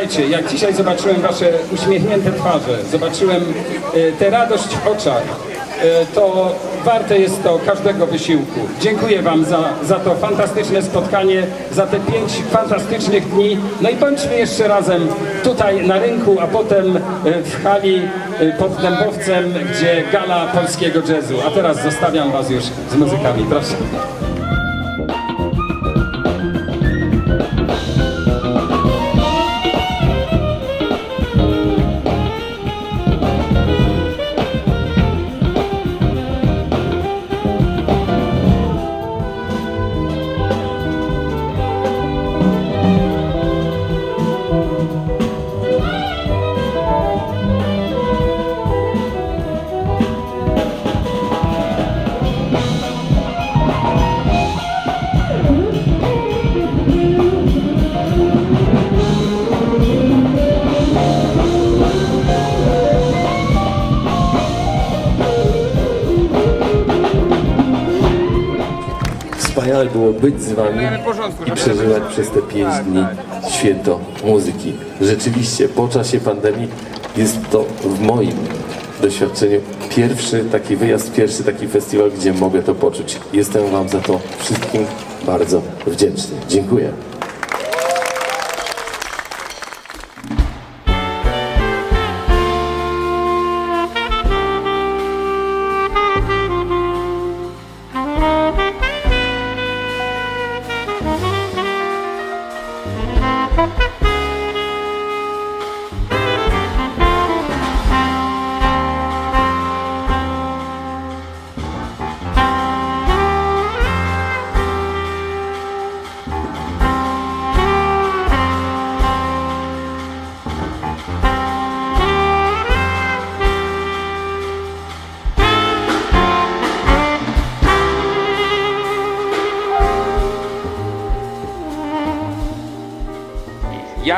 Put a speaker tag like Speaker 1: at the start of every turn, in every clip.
Speaker 1: Słuchajcie, jak dzisiaj zobaczyłem wasze uśmiechnięte twarze, zobaczyłem e, tę radość w oczach, e, to warte jest to każdego wysiłku. Dziękuję wam za, za to fantastyczne spotkanie, za te pięć fantastycznych dni. No i bądźmy jeszcze razem tutaj na rynku, a potem e, w hali pod Dębowcem, gdzie gala polskiego jazzu. A teraz zostawiam was już z muzykami. Proszę.
Speaker 2: Wspaniale było być z Wami i przeżywać przez te pięć dni święto muzyki. Rzeczywiście, po czasie pandemii jest to w moim doświadczeniu pierwszy taki wyjazd, pierwszy taki festiwal, gdzie mogę to poczuć. Jestem Wam za to wszystkim bardzo wdzięczny. Dziękuję.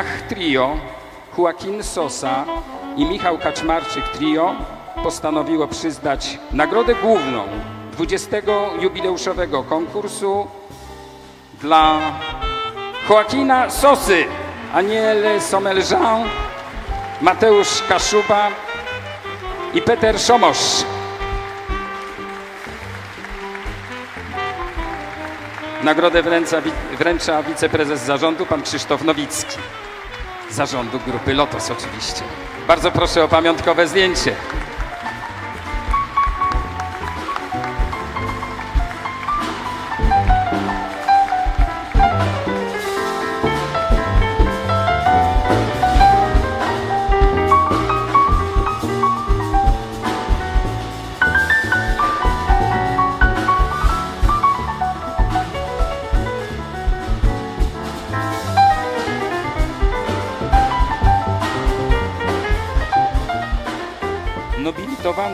Speaker 1: Jach Trio, Joaquin Sosa i Michał Kaczmarczyk Trio postanowiło przyznać nagrodę główną 20. jubileuszowego konkursu dla Joaquina Sosy, Aniele Someljean, Mateusz Kaszuba i Peter Szomosz. Nagrodę wręcza, wręcza wiceprezes zarządu, pan Krzysztof Nowicki. Zarządu grupy Lotos oczywiście. Bardzo proszę o pamiątkowe zdjęcie.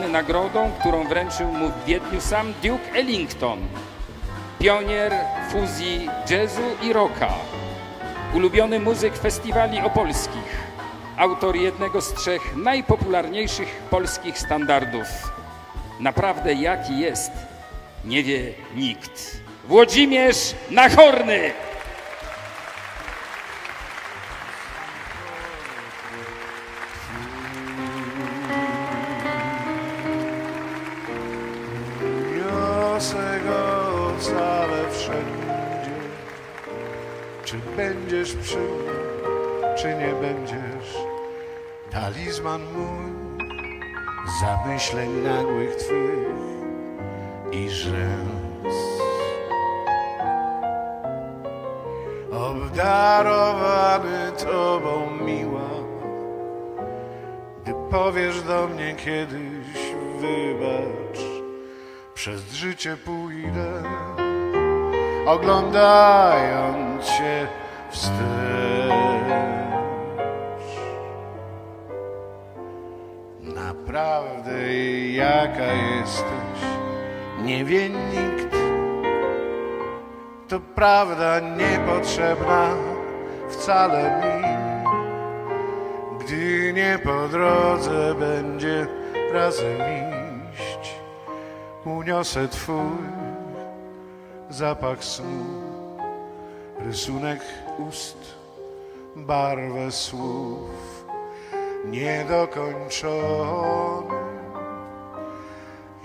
Speaker 1: Nagrodą, którą wręczył mu w Wiedniu sam Duke Ellington, pionier fuzji jazzu i rocka, ulubiony muzyk festiwali opolskich, autor jednego z trzech najpopularniejszych polskich standardów. Naprawdę jaki jest, nie wie nikt. Włodzimierz Nachorny!
Speaker 3: Niosę go całe wszędzie. Czy będziesz przy mnie, czy nie będziesz? Talizman mój zamyśleń nagłych twych i rzęs. Obdarowany tobą miła, gdy powiesz do mnie kiedyś wybacz, przez życie pójdę, oglądając się wstecz. Naprawdę jaka jesteś, nie wie nikt. To prawda niepotrzebna wcale mi, gdy nie po drodze będzie razem iść. Uniosę Twój zapach snu, rysunek ust, barwę słów niedokończony,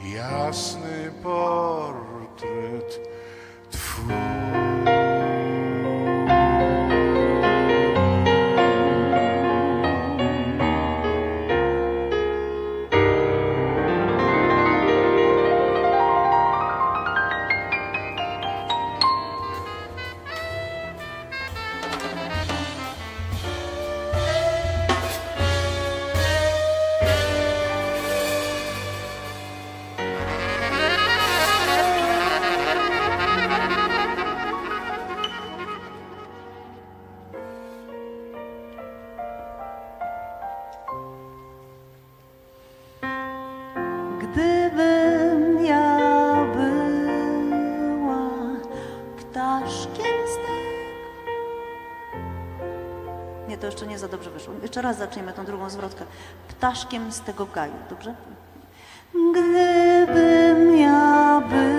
Speaker 3: jasny portret
Speaker 4: ptaszkiem tego. Nie, to jeszcze nie za dobrze wyszło. Jeszcze raz zaczniemy tą drugą zwrotkę. Ptaszkiem z tego gaju, dobrze? Gdybym ja była